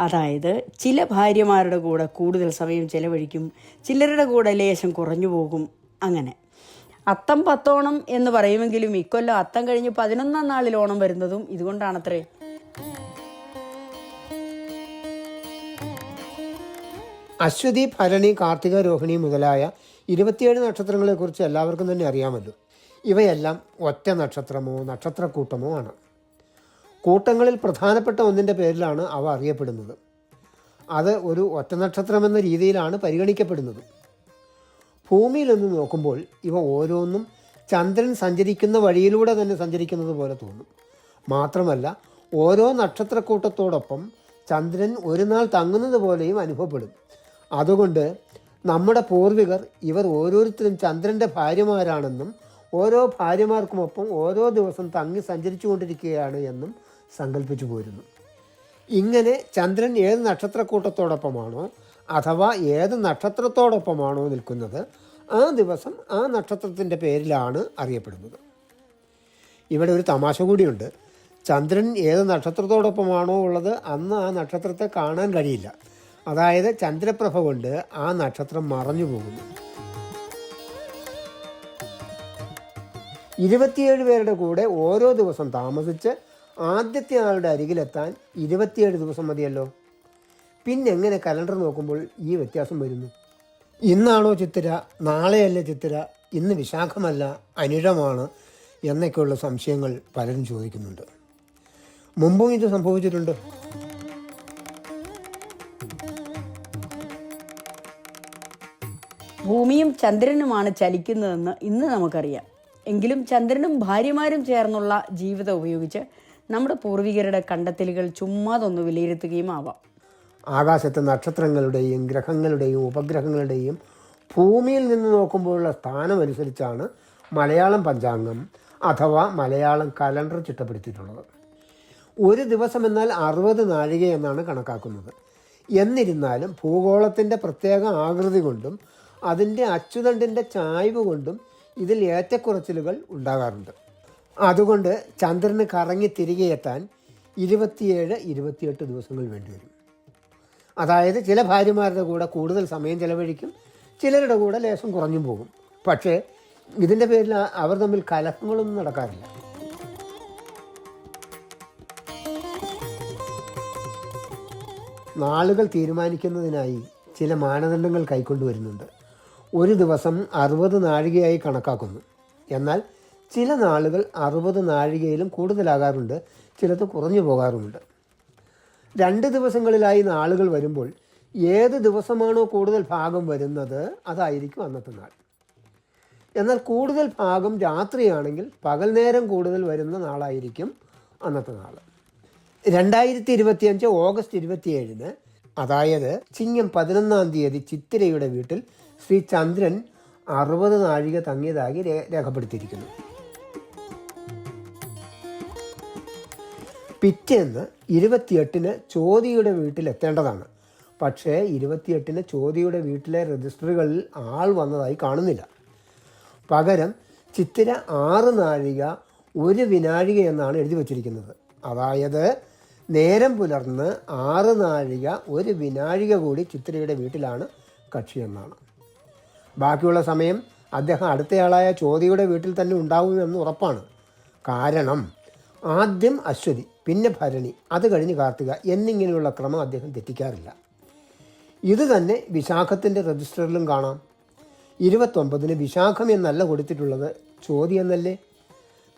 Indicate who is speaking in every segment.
Speaker 1: അതായത് ചില ഭാര്യമാരുടെ കൂടെ കൂടുതൽ സമയം ചിലവഴിക്കും ചിലരുടെ കൂടെ ലേശം കുറഞ്ഞു പോകും അങ്ങനെ. അത്തം പത്തോണം എന്ന് പറയുമെങ്കിലും ഇക്കൊല്ലം അത്തം കഴിഞ്ഞ് പതിനൊന്നാം നാളിൽ ഓണം വരുന്നതും ഇതുകൊണ്ടാണത്രേ.
Speaker 2: അശ്വതി ഭരണി കാർത്തിക രോഹിണി മുതലായ ഇരുപത്തിയേഴ് നക്ഷത്രങ്ങളെക്കുറിച്ച് എല്ലാവർക്കും തന്നെ അറിയാമല്ലോ. ഇവയെല്ലാം ഒറ്റ നക്ഷത്രമോ നക്ഷത്രക്കൂട്ടമോ ആണ്. കൂട്ടങ്ങളിൽ പ്രധാനപ്പെട്ട ഒന്നിന്റെ പേരിലാണ് അവ അറിയപ്പെടുന്നത്. അത് ഒരു ഒറ്റ നക്ഷത്രം എന്ന രീതിയിലാണ് പരിഗണിക്കപ്പെടുന്നത്. ഭൂമിയിൽ നിന്ന് നോക്കുമ്പോൾ ഇവ ഓരോന്നും ചന്ദ്രൻ സഞ്ചരിക്കുന്ന വഴിയിലൂടെ തന്നെ സഞ്ചരിക്കുന്നത് പോലെ തോന്നും. മാത്രമല്ല ഓരോ നക്ഷത്രക്കൂട്ടത്തോടൊപ്പം ചന്ദ്രൻ ഒരു നാൾ തങ്ങുന്നത് പോലെയും അനുഭവപ്പെടും. അതുകൊണ്ട് നമ്മുടെ പൂർവികർ ഇവർ ഓരോരുത്തരും ചന്ദ്രന്റെ ഭാര്യമാരാണെന്നും ഓരോ ഭാര്യമാർക്കുമൊപ്പം ഓരോ ദിവസം തങ്ങി സഞ്ചരിച്ചു കൊണ്ടിരിക്കുകയാണ് എന്നും സങ്കല്പിച്ചു പോരുന്നു. ഇങ്ങനെ ചന്ദ്രൻ ഏത് നക്ഷത്രക്കൂട്ടത്തോടൊപ്പമാണോ അഥവാ ഏത് നക്ഷത്രത്തോടൊപ്പമാണോ നിൽക്കുന്നത് ആ ദിവസം ആ നക്ഷത്രത്തിന്റെ പേരിലാണ് അറിയപ്പെടുന്നത്. ഇവിടെ ഒരു തമാശ കൂടിയുണ്ട്. ചന്ദ്രൻ ഏത് നക്ഷത്രത്തോടൊപ്പമാണോ ഉള്ളത് അന്ന് ആ നക്ഷത്രത്തെ കാണാൻ കഴിയില്ല. അതായത് ചന്ദ്രപ്രഭ കൊണ്ട് ആ നക്ഷത്രം മറഞ്ഞു പോകുന്നു. ഇരുപത്തിയേഴ് പേരുടെ കൂടെ ഓരോ ദിവസം താമസിച്ച് ആദ്യത്തെ ആളുടെ അരികിലെത്താൻ ഇരുപത്തിയേഴ് ദിവസം മതിയല്ലോ. പിന്നെ എങ്ങനെ കലണ്ടർ നോക്കുമ്പോൾ ഈ വ്യത്യാസം വരുന്നു? ഇന്നാണോ ചിത്തിര? നാളെയല്ല ചിത്തിര? ഇന്ന് വിശാഖമല്ല അനിഴമാണ് എന്നൊക്കെയുള്ള സംശയങ്ങൾ പലരും ചോദിക്കുന്നുണ്ട്. മുമ്പും ഇത് സംഭവിച്ചിട്ടുണ്ട്.
Speaker 1: ഭൂമിയും ചന്ദ്രനുമാണ് ചലിക്കുന്നതെന്ന് ഇന്ന് നമുക്കറിയാം. എങ്കിലും ചന്ദ്രനും ഭാര്യമാരും ചേർന്നുള്ള ജീവിതം ഉപയോഗിച്ച് നമ്മുടെ പൂർവികരുടെ കണ്ടെത്തലുകൾ ചുമ്മാതൊന്ന് വിലയിരുത്തുകയും ആവാം.
Speaker 2: ആകാശത്തെ നക്ഷത്രങ്ങളുടെയും ഗ്രഹങ്ങളുടെയും ഉപഗ്രഹങ്ങളുടെയും ഭൂമിയിൽ നിന്ന് നോക്കുമ്പോഴുള്ള സ്ഥാനമനുസരിച്ചാണ് മലയാളം പഞ്ചാംഗം അഥവാ മലയാളം കലണ്ടർ ചിട്ടപ്പെടുത്തിയിട്ടുള്ളത്. ഒരു ദിവസം എന്നാൽ അറുപത് നാഴിക എന്നാണ് കണക്കാക്കുന്നത്. എന്നിരുന്നാലും ഭൂഗോളത്തിന്റെ പ്രത്യേക ആകൃതി കൊണ്ടും അതിന്റെ അച്ചുതണ്ടിന്റെ ചായ്വ് കൊണ്ടും ഇതിൽ ഏറ്റക്കുറച്ചിലുകൾ ഉണ്ടാകാറുണ്ട്. അതുകൊണ്ട് ചന്ദ്രന് കറങ്ങി തിരികെ എത്താൻ ഇരുപത്തിയേഴ് ഇരുപത്തിയെട്ട് ദിവസങ്ങൾ വേണ്ടിവരും അതായത് ചില ഭാര്യമാരുടെ കൂടെ കൂടുതൽ സമയം ചിലവഴിക്കും ചിലരുടെ കൂടെ ലേശം കുറഞ്ഞു പോകും. പക്ഷേ ഇതിന്റെ പേരിൽ അവർ തമ്മിൽ കലഹങ്ങളൊന്നും നടക്കാറില്ല. നാളുകൾ തീരുമാനിക്കുന്നതിനായി ചില മാനദണ്ഡങ്ങൾ കൈക്കൊണ്ടുവരുന്നുണ്ട്. ഒരു ദിവസം അറുപത് നാഴികയായി കണക്കാക്കുന്നു. എന്നാൽ ചില നാളുകൾ അറുപത് നാഴികയിലും കൂടുതലാകാറുണ്ട് ചിലത് കുറഞ്ഞു പോകാറുമുണ്ട്. രണ്ട് ദിവസങ്ങളിലായി നാളുകൾ വരുമ്പോൾ ഏത് ദിവസമാണോ കൂടുതൽ ഭാഗം വരുന്നത് അതായിരിക്കും അന്നത്തെ നാൾ. എന്നാൽ കൂടുതൽ ഭാഗം രാത്രിയാണെങ്കിൽ പകൽ നേരം കൂടുതൽ വരുന്ന നാളായിരിക്കും അന്നത്തെ നാൾ. രണ്ടായിരത്തി ഇരുപത്തിയഞ്ച് ഓഗസ്റ്റ് ഇരുപത്തിയേഴിന് അതായത് ചിങ്ങം പതിനൊന്നാം തീയതി ചിത്തിരയുടെ വീട്ടിൽ ശ്രീ ചന്ദ്രൻ അറുപത് നാഴിക തങ്ങിയതായി രേഖപ്പെടുത്തിയിരിക്കുന്നു. പിറ്റേന്ന് ഇരുപത്തിയെട്ടിന് ചോദിയുടെ വീട്ടിലെത്തേണ്ടതാണ്. പക്ഷേ ഇരുപത്തിയെട്ടിന് ചോദിയുടെ വീട്ടിലെ രജിസ്റ്ററുകളിൽ ആൾ വന്നതായി കാണുന്നില്ല. പകരം ചിത്തിര ആറ് നാഴിക ഒരു വിനാഴിക എന്നാണ് എഴുതി വച്ചിരിക്കുന്നത്. അതായത് നേരം പുലർന്ന് ആറ് നാഴിക ഒരു വിനാഴിക കൂടി ചിത്തിരയുടെ വീട്ടിലാണ് കക്ഷി എന്നാണ്. ബാക്കിയുള്ള സമയം അദ്ദേഹം അടുത്തയാളായ ചോദിയുടെ വീട്ടിൽ തന്നെ ഉണ്ടാവുമെന്ന് ഉറപ്പാണ്. കാരണം ആദ്യം അശ്വതി പിന്നെ ഭരണി അത് കഴിഞ്ഞ് കാർത്തിക എന്നിങ്ങനെയുള്ള ക്രമം അദ്ദേഹം തെറ്റിക്കാറില്ല. ഇത് തന്നെ വിശാഖത്തിന്റെ രജിസ്റ്ററിലും കാണാം. ഇരുപത്തൊമ്പതിന് വിശാഖം എന്നല്ല കൊടുത്തിട്ടുള്ളത് ചോദ്യം എന്നല്ലേ?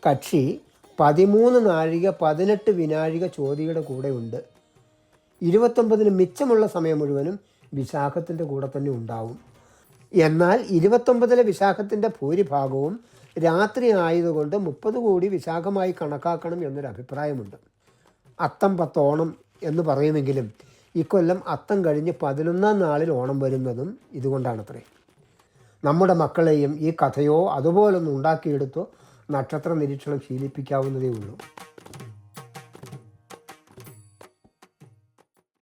Speaker 2: കക്ഷി പതിമൂന്ന് നാഴിക പതിനെട്ട് വിനാഴിക ചോദ്യയുടെ കൂടെ ഉണ്ട്. ഇരുപത്തൊമ്പതിന് മിച്ചമുള്ള സമയം മുഴുവനും വിശാഖത്തിന്റെ കൂടെ തന്നെ ഉണ്ടാവും. എന്നാൽ ഇരുപത്തൊമ്പതിലെ വിശാഖത്തിന്റെ ഭൂരിഭാഗവും രാത്രി ആയതുകൊണ്ട് മുപ്പത് കോടി വിശാഖമായി കണക്കാക്കണം എന്നൊരു അഭിപ്രായമുണ്ട് അത്തം പത്തോണം എന്ന് പറയുമെങ്കിലും ഇക്കൊല്ലം അത്തം കഴിഞ്ഞ് പതിനൊന്നാം നാളിൽ ഓണം വരുന്നതും ഇതുകൊണ്ടാണത്രേ. നമ്മുടെ മക്കളെയും ഈ കഥയോ അതുപോലൊന്നും ഉണ്ടാക്കിയെടുത്തോ നക്ഷത്ര നിരീക്ഷണം ശീലിപ്പിക്കാവുന്നതേ ഉള്ളൂ